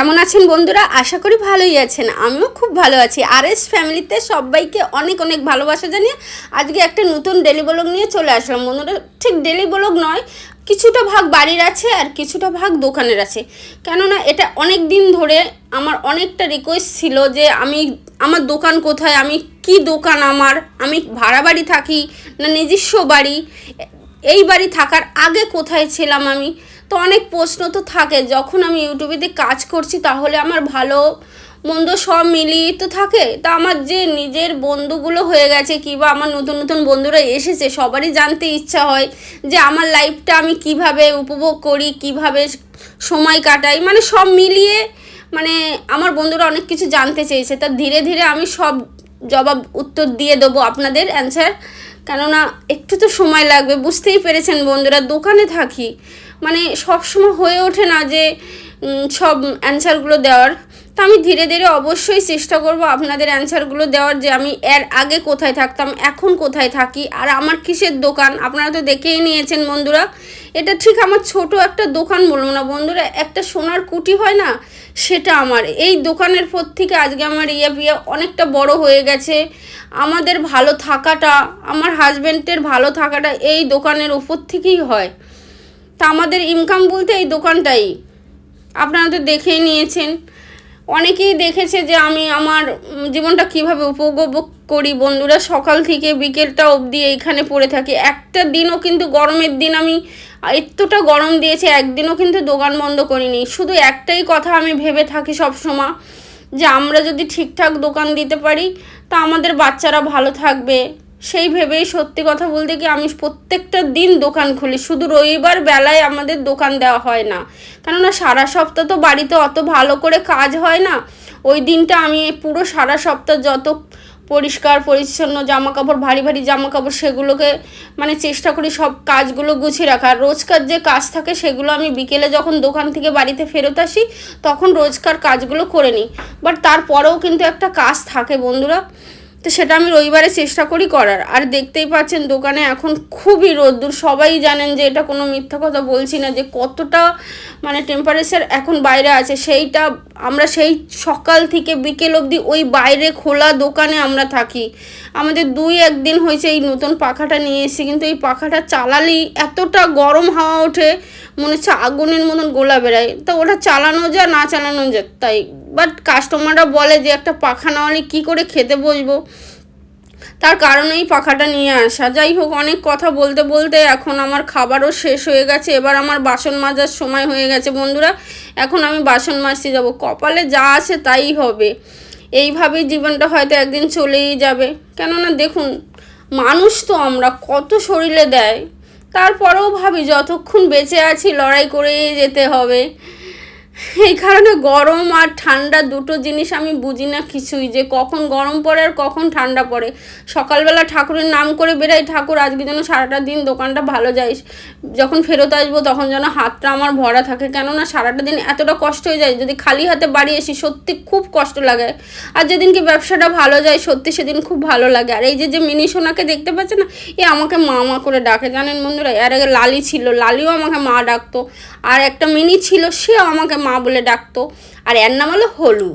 কেমন আছেন বন্ধুরা? আশা করি ভালোই আছেন। আমিও খুব ভালো আছি। আর এস ফ্যামিলিতে সবাইকে অনেক অনেক ভালোবাসা জানিয়ে আজকে একটা নতুন ডেলি ব্লগ নিয়ে চলে আসলাম। বন্ধুরা, ঠিক ডেলি ব্লগ নয়, কিছুটা ভাগ বাড়ির আছে আর কিছুটা ভাগ দোকানের আছে। কেননা এটা অনেক দিন ধরে আমার অনেকটা রিকোয়েস্ট ছিল যে আমি আমার দোকান কোথায়, আমি কি দোকান আমার, আমি ভাড়া বাড়ি থাকি না নিজস্ব বাড়ি? এই বাড়ি থাকার আগে কোথায় ছিলাম আমি? তো অনেক প্রশ্ন তো থাকে। যখন আমি ইউটিউবেতে কাজ করছি, তাহলে আমার ভালো মন্দ সব মিলিয়ে তো থাকে। তা আমার যে নিজের বন্ধুগুলো হয়ে গেছে, কিংবা আমার নতুন নতুন বন্ধুরা এসেছে, সবারই জানতে ইচ্ছা হয় যে আমার লাইফটা আমি কীভাবে উপভোগ করি, কীভাবে সময় কাটাই। মানে সব মিলিয়ে মানে আমার বন্ধুরা অনেক কিছু জানতে চেয়েছে। তা ধীরে ধীরে আমি সব জবাব উত্তর দিয়ে দেবো আপনাদের অ্যান্সার কেননা একটু তো সময় লাগবে, বুঝতেই পেরেছেন বন্ধুরা, দোকানে থাকি। মানে সবসময় হয়ে ওঠে না যে সব অ্যান্সারগুলো দেওয়ার। তা আমি ধীরে ধীরে অবশ্যই চেষ্টা করব আপনাদের অ্যান্সারগুলো দেওয়ার যে, আমি এর আগে কোথায় থাকতাম, এখন কোথায় থাকি, আর আমার কিসের দোকান? আপনারা তো দেখেই নিয়েছেন বন্ধুরা। এটা ঠিক আমার ছোট একটা দোকান বলব না বন্ধুরা, একটা সোনার কুটি হয় না? সেটা আমার। এই দোকানের পর থেকে আজকে আমার ইয়ে বিয়ে অনেকটা বড় হয়ে গেছে। আমাদের ভালো থাকাটা, আমার হাজব্যান্ডের ভালো থাকাটা এই দোকানের উপর থেকেই হয়। তা আমাদের ইনকাম বলতে এই দোকানটাই। আপনারা তো দেখেই নিয়েছেন। অনেকেই দেখেছে যে আমি আমার জীবনটা কীভাবে উপভোগ করি। বন্ধুরা, সকাল থেকে বিকেলটা অবধি এইখানে পড়ে থাকি। একটা দিনও কিন্তু গরমের দিন আমি এতটা গরম দিয়েছে, একদিনও কিন্তু দোকান বন্ধ করিনি। শুধু একটাই কথা আমি ভেবে থাকি সব সময় যে আমরা যদি ঠিকঠাক দোকান দিতে পারি, তা আমাদের বাচ্চারা ভালো থাকবে। সেই ভেবেই সত্যি কথা বলতে কি আমি প্রত্যেকটা দিন দোকান খুলি। শুধু রবিবার বেলায় আমাদের দোকান দেওয়া হয় না। কেননা সারা সপ্তাহ তো বাড়িতে অত ভালো করে কাজ হয় না। ওই দিনটা আমি পুরো সারা সপ্তাহ যত পরিষ্কার, পরিচ্ছন্ন জামা কাপড় ভারী ভারী জামা কাপড় সেগুলোকে মানে চেষ্টা করি সব কাজগুলো গুছিয়ে রাখার। রোজকার যে কাজ থাকে সেগুলো আমি বিকেলে যখন দোকান থেকে বাড়িতে ফেরত আসি, তখন রোজকার কাজগুলো করে নিই। বাট তারপরেও কিন্তু একটা কাজ থাকে বন্ধুরা। তো সেটা আমি রবিবারে চেষ্টা করি করার। আর দেখতেই পাচ্ছেন দোকানে এখন খুবই রোদ্দুর। সবাই জানেন যে এটা কোনো মিথ্যা কথা বলছি না যে কতটা মানে টেম্পারেচার এখন বাইরে আছে। সেইটা আমরা সেই সকাল থেকে বিকেল অবধি ওই বাইরে খোলা দোকানে আমরা থাকি। আমাদের দুই একদিন হয়েছে এই নতুন পাখাটা নিয়ে এসেছি কিন্তু এই পাখাটা চালালেই এতটা গরম হাওয়া ওঠে, মনে হচ্ছে আগুনের মতন গোলা বেড়ায়। তো ওটা চালানো যায়, না চালানো যায়, তাই বাট কাস্টমাররা বলে যে একটা পাখা না হলে কী করে খেতে বসবো? তার কারণেই পাখাটা নিয়ে আসা। যাই হোক, অনেক কথা বলতে বলতে এখন আমার খাবারও শেষ হয়ে গেছে। এবার আমার বাসন মাজার সময় হয়ে গেছে বন্ধুরা। এখন আমি বাসন মাজতে যাব। কপালে যা আছে তাই হবে। এইভাবেই জীবনটা হয়তো একদিন চলেই যাবে। কেননা দেখুন, মানুষ তো আমরা, কত শরীরে দেয়। তারপরেও ভাবি, যতক্ষণ বেঁচে আছি লড়াই করেই যেতে হবে। এই কারণে গরম আর ঠান্ডা দুটো জিনিস আমি বুঝি না কিছুই যে কখন গরম পড়ে আর কখন ঠান্ডা পড়ে। সকালবেলা ঠাকুরের নাম করে বেরাই ঠাকুর আজকে যেন সারাটা দিন দোকানটা ভালো যায় যখন ফেরত আসব তখন যেন হাতটা আমার ভরা থাকে, কেননা সারাটা দিন এতটা কষ্ট হয়ে যায়। যদি খালি হাতে বাড়ি আসি সত্যি খুব কষ্ট লাগে। আর যেদিনকে ব্যবসাটা ভালো যায় সত্যি সেদিন খুব ভালো লাগে। আর এই যে যে মিনি সোনাকে দেখতে পাচ্ছে না, এ আমাকে মা মা করে ডাকে, জানেন বন্ধুরা? এর আগে লালি ছিল, লালিও আমাকে মা ডাকতো। আর একটা মিনি ছিল, সেও আমাকে মা বলে ডাকতো। আর এর নাম হলো হলু।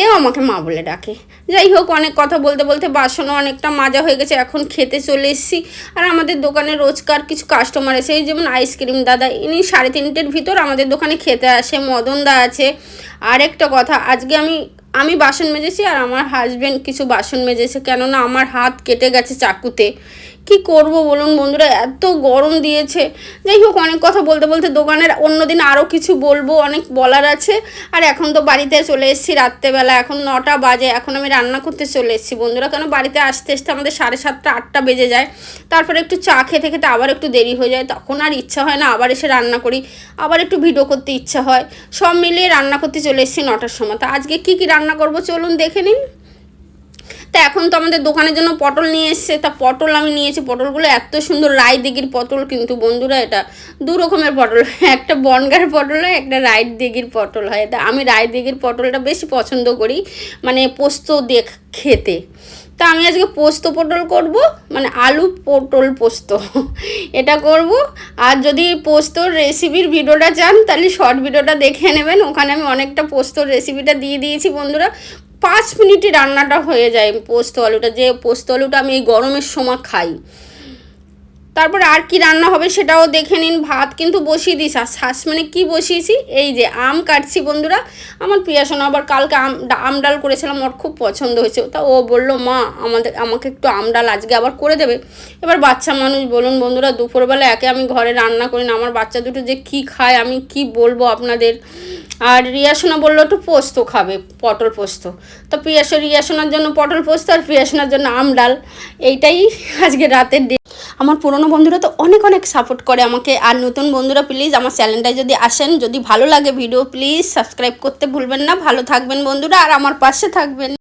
এও আমাকে মা বলে ডাকে। যাই হোক, অনেক কথা বলতে বলতে বাসনও অনেকটা মাজা হয়ে গেছে। এখন খেতে চলে এসেছি। আর আমাদের দোকানে রোজকার কিছু কাস্টমার আছে এই যেমন আইসক্রিম দাদা, ইনি সাড়ে তিনটের ভিতর আমাদের দোকানে খেতে আসে, মদন দা আছে। আর একটা কথা, আজকে আমি আমি বাসন মেজেছি আর আমার হাজবেন্ড কিছু বাসন মেজেছে। কেননা আমার হাত কেটে গেছে চাকুতে। কি করব বলুন বন্ধুরা? এত গরম দিয়েছে। যাই হোক, অনেক কথা বলতে বলতে দোকানের অন্যদিন আরও কিছু বলব, অনেক বলার আছে। আর এখন তো বাড়িতে চলে এসেছি রাত্রেবেলা। এখন নটা বাজে, এখন আমি রান্না করতে চলে এসেছি। বন্ধুরা, কেন বাড়িতে আসতে আসতে আমাদের সাড়ে সাতটা, আটটা বেজে যায়। তারপরে একটু চা খেতে খেতে আবার একটু দেরি হয়ে যায়। তখন আর ইচ্ছা হয় না, আবার এসে রান্না করি। আবার একটু ভিডিও করতে ইচ্ছা হয়। সব মিলিয়ে রান্না করতে চলে এসেছি নটার সময়। তো আজকে কী কী রান্না করব চলুন দেখে নিন। তা এখন তো আমাদের দোকানের জন্য পটল নিয়ে এসছে। তা পটল আমি নিয়েছি। পটলগুলো এত সুন্দর রায় দিঘির পটল কিন্তু বন্ধুরা এটা দু রকমের পটল। একটা বনগার পটল হয়, একটা রায় দিঘির পটল হয়। তা আমি রায় দিঘির পটলটা বেশি পছন্দ করি মানে পোস্ত দিয়ে খেতে। তা আমি আজকে পোস্ত পটল করব মানে আলু পটল পোস্ত। এটা করব। আর যদি পোস্তর রেসিপির ভিডিওটা চান, তাহলে শর্ট ভিডিওটা দেখে নেবেন। ওখানে আমি অনেকটা পোস্তর রেসিপিটা দিয়ে দিয়েছি বন্ধুরা। পাঁচ মিনিটে রান্নাটা হয়ে যায় পোস্ত আলুটা। যে পোস্ত আলুটা আমি এই গরমের সময় খাই। তারপর আর কি রান্না হবে সেটাও দেখে নিন, ভাত কিন্তু বসিয়ে দিস আর শ্বাস মানে কী বসিয়েছি? এই যে আম কাটছি বন্ধুরা। আমার প্রিয়াসোনা আবার কালকে আম আম ডাল করেছিলাম, ওর খুব পছন্দ হয়েছে। তা ও বলল, মা, আমাদের, আমাকে একটু আম ডাল আজকে আবার করে দেবে। এবার বাচ্চা মানুষ বলুন বন্ধুরা, দুপুরবেলা একে আমি ঘরে রান্না করি না। আমার বাচ্চা দুটো যে কি খায়, আমি কি বলব আপনাদের? আর রিয়াসোনা বলল, একটু পোস্ত খাবে, পটল পোস্ত। তো প্রিয়াসো, রিয়াসোনার জন্য পটল পোস্ত আর প্রিয়াসোনার জন্য আম ডাল। এইটাই আজকে রাতের আমার পুরনো বন্ধুরা তো অনেক অনেক সাপোর্ট করে আমাকে। আর নতুন বন্ধুরা প্লিজ আমার চ্যানেলটায় যদি আসেন, যদি ভালো লাগে ভিডিও প্লিজ সাবস্ক্রাইব করতে ভুলবেন না। ভালো থাকবেন বন্ধুরা, আর আমার পাশে থাকবেন।